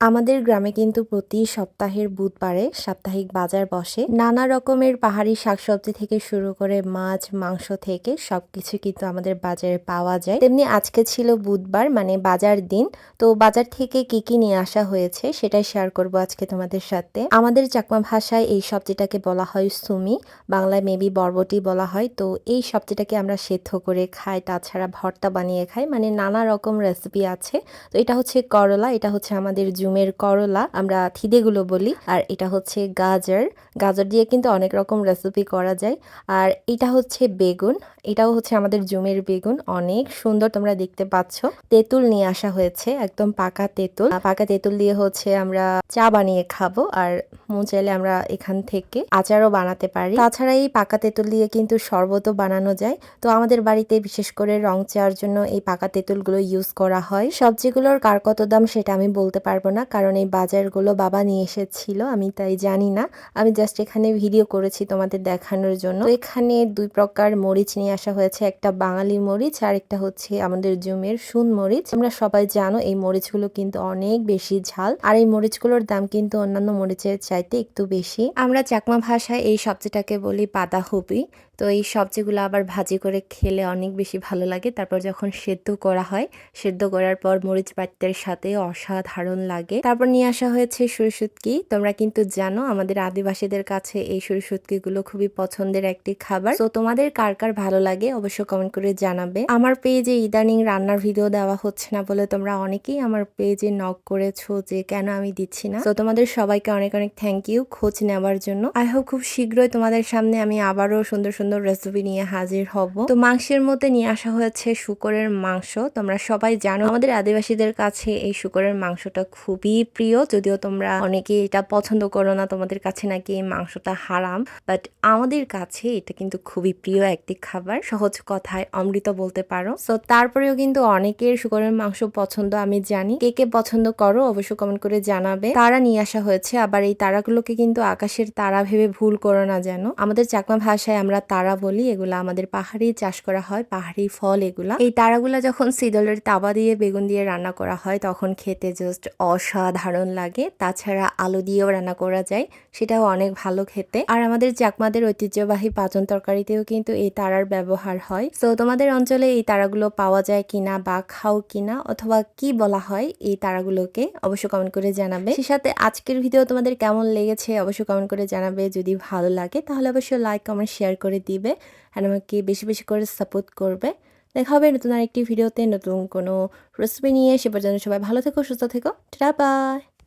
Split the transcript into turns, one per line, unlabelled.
আমাদের গ্রামে কিন্তু প্রতি সপ্তাহের বুধবারে সাপ্তাহিক বাজার বসে। নানা রকমের পাহাড়ি শাকসবজি থেকে শুরু করে মাছ, মাংস থেকে সবকিছু কিন্তু আমাদের বাজারে পাওয়া যায়। তেমনি আজকে ছিল বুধবার মানে বাজার দিন। তো বাজার থেকে কি কি নিয়ে আসা হয়েছে সেটাই শেয়ার করব আজকে তোমাদের সাথে। আমাদের চাকমা ভাষায় এই সবজিটাকে বলা হয় সুমি, বাংলায় মেবি বরবটি বলা হয়। তো এই সবজিটাকে আমরা সেদ্ধ করে খাই, তাছাড়া ভর্তা বানিয়ে খাই। মানে নানা রকম রেসিপি আছে। তো এটা হচ্ছে করলা, এটা হচ্ছে আমাদের জুমের করলা, আমরা থিদেগুলো বলি, আর এটা হচ্ছে গাজর। গাজর দিয়ে কিন্তু অনেক রকম রেসিপি করা যায়। আর এটা হচ্ছে বেগুন, এটাও হচ্ছে আমাদের জুমের বেগুন, অনেক সুন্দর তোমরা দেখতে পাচ্ছ। তেঁতুল নিয়ে আসা হয়েছে, একদম পাকা তেঁতুল। পাকা তেঁতুল দিয়ে হচ্ছে আমরা চা বানিয়ে খাব, আর মন চাইলে আমরা এখান থেকে আচারও বানাতে পারি। তাছাড়া এই পাকা তেঁতুল দিয়ে কিন্তু শরবতও বানানো যায়। তো আমাদের বাড়িতে বিশেষ করে রং চার জন্য এই পাকা তেঁতুলগুলো ইউজ করা হয়। সবজিগুলোর কার কত দাম সেটা আমি বলতে পারব না। কারণ এই বাজারগুলো বাবা নিয়ে এসেছিল, আমি তাই জানি না। আমি জাস্ট এখানে ভিডিও করেছি তোমাদের দেখানোর জন্য। এখানে দুই প্রকার মরিচ নিয়ে আসা হয়েছে, একটা বাঙালি মরিচ আর একটা হচ্ছে আমাদের জমির সুন মরিচ। আমরা সবাই জানো এই মরিচগুলো কিন্তু অনেক বেশি ঝাল, আর এই মরিচগুলোর দাম কিন্তু অন্যান্য মরিচের চাইতে একটু বেশি। আমরা চাকমা ভাষায় এই সবজিটাকে বলি বাঁধাকপি। তো এই সবজিগুলো আবার ভাজি করে খেলে অনেক বেশি ভালো লাগে। তারপর যখন সেদ্ধ করা হয়, সেদ্ধ করার পর মরিচ বাট্টের সাথে অসাধারণ লাগে। তারপর নিয়ে আসা হয়েছে সুরসুতকি। তোমরা কিন্তু জানো আমাদের আদিবাসীদের কাছে এই গুলো খুবই পছন্দের একটি খাবার। তো তোমাদের কার কার ভালো লাগে অবশ্যই কমেন্ট করে জানাবে। আমার পেজে ইদানিং রান্নার ভিডিও দেওয়া হচ্ছে না বলে তোমরা অনেকেই আমার পেজে নক করেছ যে কেন আমি দিচ্ছি না। তো তোমাদের সবাইকে অনেক অনেক থ্যাংক ইউ খোঁজ নেওয়ার জন্য। আই হোপ খুব শীঘ্রই তোমাদের সামনে আমি আবারও সুন্দর সুন্দর রেসিপি নিয়ে হাজির হব। তো মাংসের মধ্যে নিয়ে আসা হয়েছে শুকরের মাংস। তোমরা সবাই জানো আমাদের আদিবাসীদের কাছে এই শুকরের মাংসটা খুবই প্রিয়। যদিও তোমরা অনেকে এটা পছন্দ করো না, তোমাদের কাছে নাকি মাংসটা হারাম। বাট আমাদের কাছে এটা কিন্তু খুবই প্রিয় একটি খাবার। সহজ কথায় অমৃত বলতে পারো। তো তারপরেও কিন্তু অনেকের শুকরের মাংস পছন্দ, আমি জানি। কে কে পছন্দ করো অবশ্য কমেন্ট করে জানাবে। তারা নিয়ে আসা হয়েছে, আবার এই তারাগুলোকে কিন্তু আকাশের তারা ভেবে ভুল করো না যেন। আমাদের চাকমা ভাষায় আমরা তারা বলি, এগুলা আমাদের পাহাড়ি চাষ করা হয়, পাহাড়ি ফল এগুলা। এই তারাগুলা যখন সিদলের তাবা দিয়ে, বেগুন দিয়ে রান্না করা হয়, তখন খেতে জাস্ট অসাধারণ লাগে। তাছাড়া আলু দিয়েও রান্না করা যায়, সেটাও অনেক ভালো খেতে। আর আমাদের চাকমাদের ঐতিহ্যবাহী পাচন তরকারিতেও কিন্তু এই তারার ব্যবহার হয়। তো তোমাদের অঞ্চলে এই তারাগুলো পাওয়া যায় কিনা বা খাও কিনা, অথবা কি বলা হয় এই তারাগুলোকে, অবশ্যই কমেন্ট করে জানাবে। সে সাথে আজকের ভিডিও তোমাদের কেমন লেগেছে, অবশ্যই কমেন্ট করে জানাবে। যদি ভালো লাগে, তাহলে অবশ্যই লাইক কমেন্ট শেয়ার করে দিবে। আর আমাকে বেশি বেশি করে সাপোর্ট করবে। দেখা হবে নতুন আরেকটি ভিডিওতে, নতুন কোনো রেসিপি নিয়ে। সে পর্যন্ত সবাই ভালো থেকো, সুস্থ থেকো। Tata, bye.